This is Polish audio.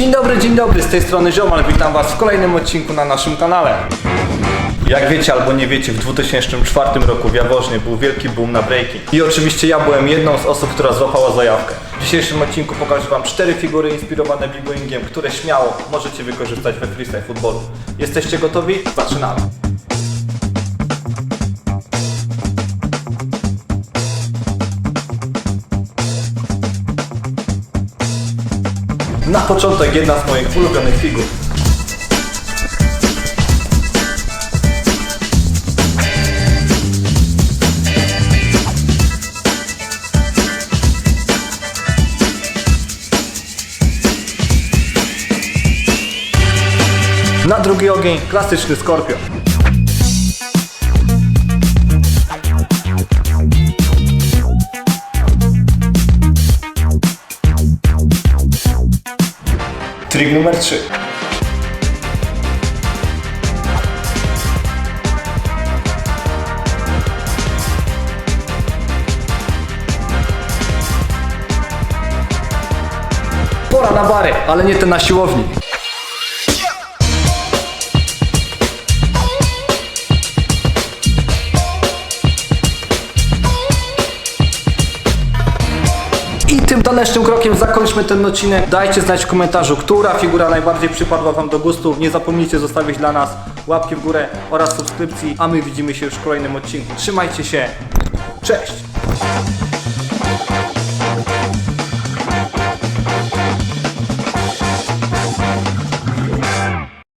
Dzień dobry, dzień dobry, z tej strony Ziomal, witam was w kolejnym odcinku na naszym kanale. Jak wiecie albo nie wiecie, w 2004 roku w Jaworznie był wielki boom na breaking. I oczywiście ja byłem jedną z osób, która złapała zajawkę. W dzisiejszym odcinku pokażę wam cztery figury inspirowane b-boyingiem, które śmiało możecie wykorzystać we freestyle futbolu. Jesteście gotowi? Zaczynamy! Na początek jedna z moich ulubionych figur. Na drugi ogień klasyczny skorpion. Trik numer 3. Pora na bary, ale nie te na siłowni. I tym tanecznym krokiem zakończmy ten odcinek. Dajcie znać w komentarzu, która figura najbardziej przypadła Wam do gustu. Nie zapomnijcie zostawić dla nas łapki w górę oraz subskrypcji, a my widzimy się już w kolejnym odcinku. Trzymajcie się, cześć!